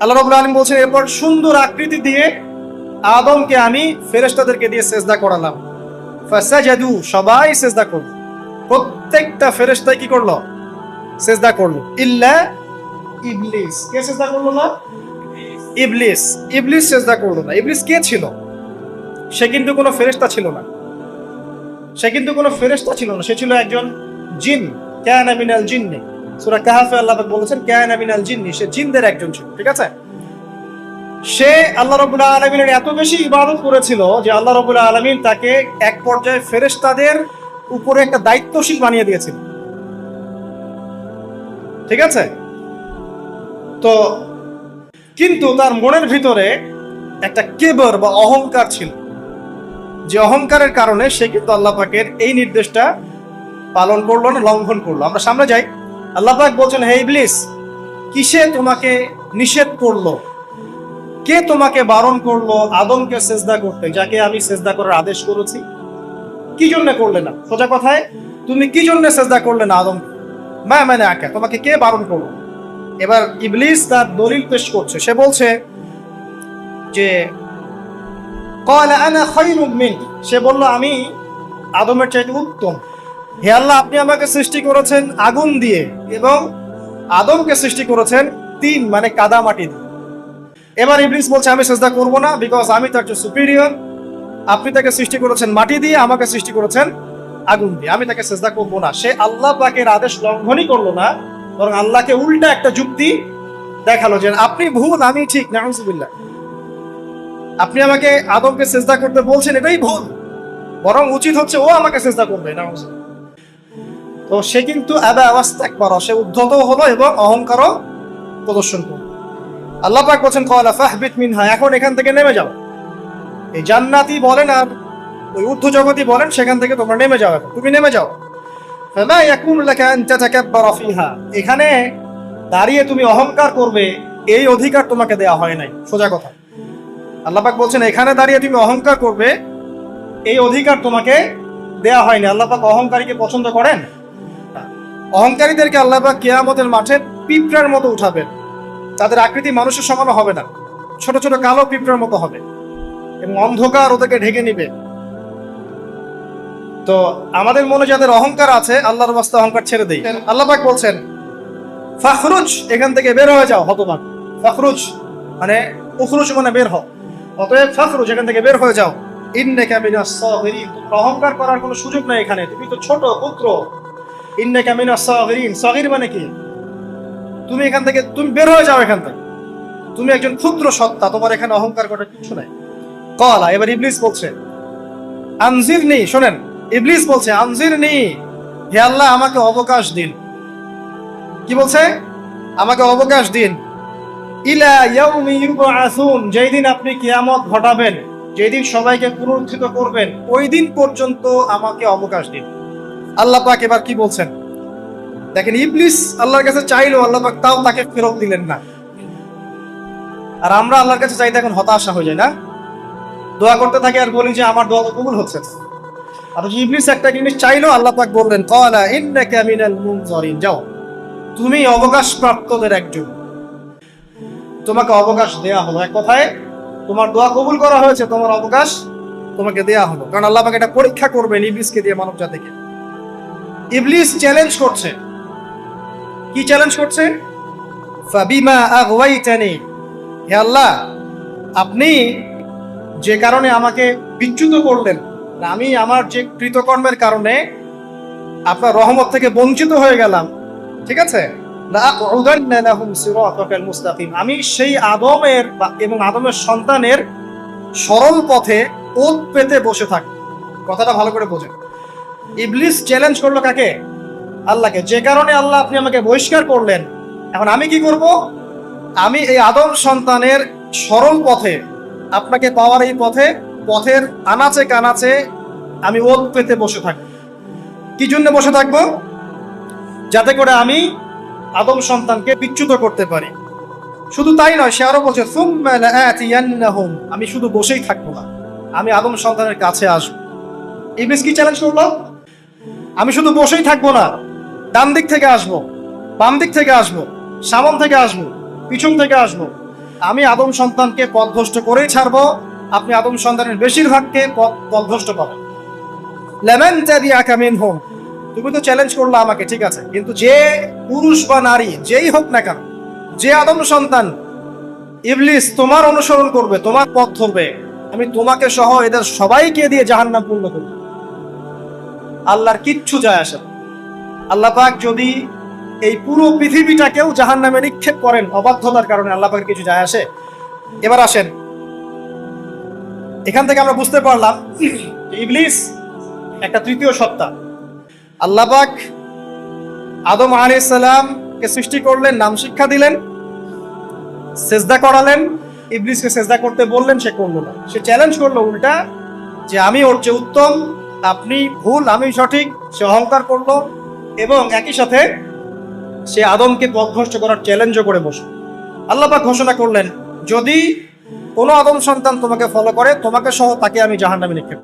আল্লাহ রাব্বুল আলামিন বলছেন, এরপর সুন্দর আকৃতি দিয়ে আদমকে আমি ফেরেশতাদেরকে দিয়ে সেজদা করালাম। ফাসাজাদু, সবাই সেজদা করল। প্রত্যেকটা ফেরেশতা কি করল? সেজদা করল। ইল্লা ইবলিস। কে সেজদা করল না? ইবলিস। ইবলিস সেজদা করল না। ইবলিস কে ছিল? সে কিন্তু কোনো ফেরেশতা ছিল না। সে কিন্তু কোনো ফেরেশতা ছিল না। সে ছিল একজন জিন। কায়না মিনাল জিন্নি। সূরা কাহাফে আল্লাহ বলেছেন জিন্নি সে জিনদের একজন ছিল, ঠিক আছে? সে আল্লাহ রাব্বুল আলামিনের এত বেশি ইবাদত করেছিল যে আল্লাহ রাব্বুল আলামিন তাকে এক পর্যায়ে ফেরেশতাদের উপরে একটা দায়িত্বশীল বানিয়ে দিয়েছিল। ঠিক আছে? তো, কিন্তু তার মনের ভিতরে একটা কেবর বা অহংকার ছিল। যে অহংকারের কারণে সে কিন্তু আল্লাহ পাকের এই নির্দেশটা পালন করল না, লঙ্ঘন করল। আমরা সামনে যাই। আল্লাহ পাক বলছেন, হে ইবলিস, কিসে তোমাকে নিষেধ করল? কে তোমাকে বারণ করল আদমকে সেজদা করতে? যাকে আমি সেজদা করার আদেশ করেছি। কি জন্য করলে না? সোজা কথায়, তুমি কি জন্য সেজদা করলে না আদম মা মানে আঁকা তোমাকে কে বারণ করল? এবার ইবলিস তার দলিল পেশ করছে। সে বলছে যে, কয়লা আনা খৈরুম সে বলল, আমি আদমের চাইতে উত্তম। হে আল্লাহ, আপনি আমাকে সৃষ্টি করেছেন আগুন দিয়ে এবং আদমকে সৃষ্টি করেছেন তিন মানে কাদা মাটি দিয়ে। এবার ইবলিস বলছে, আমি চেষ্টা করব না বিকজ আমি তো চেয়ে সুপিরিয়র আপনি তাকে সৃষ্টি করেছেন মাটি দিয়ে, আমাকে সৃষ্টি করেছেন আগুন দিয়ে। আমি তাকে চেষ্টা করব না। সে আল্লাহ পাকের আদেশ লঙ্ঘনই করল না, বরং আল্লাহকে উল্টা একটা যুক্তি দেখাল যে, আপনি ভুল আমি ঠিক, নাউজুবিল্লাহ। আপনি আমাকে আদমকে চেষ্টা করতে বলছেন, এটাই ভুল। বরং উচিত হচ্ছে ও আমাকে চেষ্টা করবে, নাউজুবিল্লাহ। তো সে কিন্তু আবা আওয়াস্তাক পারো সে উদ্ধত হলো এবং অহংকারও প্রদর্শন করল। আল্লাহ পাক বলছেন, কলা ফাহবিত মিনহা এখন এখান থেকে নেমে যাও। এই জান্নাতি বলেন আর ওই ঊর্ধ্ব জগতি বলেন, সেখান থেকে তোমরা নেমে যাও এখন। তুমি নেমে যাও। ফামা ইয়াকুনু লাকা আন তাতাকাব্বারা ফিহা এখানে দাঁড়িয়ে তুমি অহংকার করবে, এই অধিকার তোমাকে দেয়া হয় নাই। সোজা কথা। আল্লাহ পাক বলছেন, এখানে দাঁড়িয়ে তুমি অহংকার করবে, এই অধিকার তোমাকে দেয়া হয়নি আল্লাহ পাক অহংকারীকে পছন্দ করেন। অহংকারীদেরকে আল্লাহ পাক কিয়ামতের মাঠে পিঁপড়ার মতো উঠাবেন। তাদের আকৃতি মানুষের সমান হবে না। ছোট ছোট কালো পিঁপড়ার মতো হবে। এবং অন্ধকার ওদেরকে ঢেকে নিবে। তো আমাদের মনে যাদের অহংকার আছে, আল্লাহর বাস্তে অহংকার ছেড়ে দেই। আল্লাহ বলছেন, ফাখরুজ, এখান থেকে বের হয়ে যাও, হতবাক। ফাখরুজ মানে উখরুজ মানে বের হও। অতএব ফাখরুজ, এখান থেকে বের হয়ে যাও। ইন্নাকা মিনাস সাগিরিন অহংকার করার কোনো সুযোগ নাই এখানে। তুমি তো ছোট, পুত্র। মানে কি? তুমি এখান থেকে, তুমি বের হয়ে যাও এখান থেকে। তুমি একজন ক্ষুদ্র সত্তা, তোমার এখানে অহংকার করার কিছু নাই। কলা, এবার ইবলিস বলছে আনজির নি শোনেন, ইবলিস বলছে আনজির নি হে আল্লাহ, আমাকে অবকাশ দিন। কি বলছে? আমাকে অবকাশ দিন। ইলা ইয়াউমি ইউবআসুন যেই দিন আপনি কিয়ামত ঘটাবেন যেদিন সবাইকে পুনরুত্থিত করবেন, ওই দিন পর্যন্ত আমাকে অবকাশ দিন। আল্লাহ পাক এবার কি বলছেন? দেখেন, ইবলিস আল্লাহর কাছে চাইলো আল্লাহ পাক তাও তাকে ফেরত দিলেন না। আর আমরা আল্লাহর কাছে চাইতে এখন হতাশা হয়ে যায় না? দোয়া করতে থাকি আর বলি যে, আমার দোয়া কবুল হচ্ছে। আর ইবলিস একটা জিনিস চাইলো, আল্লাহ পাক বললেন, ক্বালা ইন্নাকা মিনাল মুনজারিন। যাও, তুমি অবকাশ প্রাপ্তদের একজন। তোমাকে অবকাশ দেয়া হলো এক কথায়, তোমার দোয়া কবুল করা হয়েছে, তোমার অবকাশ তোমাকে দেয়া হলো। কারণ আল্লাহ পাক এটা পরীক্ষা করবেন ইবলিসকে দিয়ে মানব জাতিকে ইবলিস চ্যালেঞ্জ করছে। কি চ্যালেঞ্জ করছে? ফাবিমা আগওয়াইতানি। হে আল্লাহ, আপনি যে কারণে আমাকে বিচ্যুত করলেন আমি আমার যে কৃতকর্মের কারণে আপনার রহমত থেকে বঞ্চিত হয়ে গেলাম, ঠিক আছে? আমি সেই আদমের এবং আদমের সন্তানের সরল পথে ওত পেতে বসে থাকি। কথাটা ভালো করে বোঝেন। ইবলিস চ্যালেঞ্জ করল কাকে? আল্লাহকে। যে কারণে আল্লাহ আপনি আমাকে বহিষ্কার করলেন। এখন আমি কি করব? আমি এই আদম সন্তানের সরল পথে, আপনাকে পাওয়ার এই পথে, পথের আনাচে কানাচে আমি ওত পেতে বসে থাকব। কি জন্য বসে থাকব? যাতে করে আমি আদম সন্তানকে বিচ্যুত করতে পারি। শুধু তাই নয়, সে আরও বলছে আমি শুধু বসেই থাকব না। আমি আদম সন্তানের কাছে আসব। ইবলিস কি চ্যালেঞ্জ করল? আমি শুধু বসেই থাকব না, ডান দিক থেকে আসব, বাম দিক থেকে আসব, সামন থেকে আসব, পিছন থেকে আসব। আমি আদম সন্তানকে পথভ্রষ্ট করেই ছাড়বো, আপনি আদম সন্তানের বেশিরভাগকে পথ, পথভ্রষ্ট পাবেন লেমন চাদি আকামিন হোম। তুমি তো চ্যালেঞ্জ করল আমাকে, ঠিক আছে। কিন্তু যে পুরুষ বা নারী, যেই হোক না কেন, যে আদম সন্তান, ইবলিস তোমার অনুসরণ করবে, তোমার পথ ধরবে। আমি তোমাকে সহ এদের সবাইকে দিয়ে জাহান্নাম পূর্ণ করব। আল্লাহর কিচ্ছু যায় আসে। আল্লাহ পাক যদি এই পুরো পৃথিবীটাকেও জাহান নামে নিক্ষেপ করেন অবাধ্যতার কারণে আল্লাহ পাকের কিছু যায় আসে। এবার আসেন। এখান থেকে আমরা বুঝতে পারলাম ইবলিস একটা তৃতীয় সত্তা। আল্লাহ পাক আদম আলাইহিস সালামকে সৃষ্টি করলেন, নাম শিক্ষা দিলেন, সেজদা করালেন। ইবলিসকে সেজদা করতে বললেন, সে করল না। সে চ্যালেঞ্জ করল উল্টা যে আমি ওর চেয়ে উত্তম আপনি ভুল, আমি সঠিক, সে অহংকার করল এবং একই সাথে সে আদমকে পথভ্রষ্ট করার চ্যালেঞ্জও করে বসল। আল্লাপা ঘোষণা করলেন, যদি কোনো আদম সন্তান তোমাকে ফলো করে, তোমাকে সহ তাকে আমি জাহান্নামে নিক্ষেপ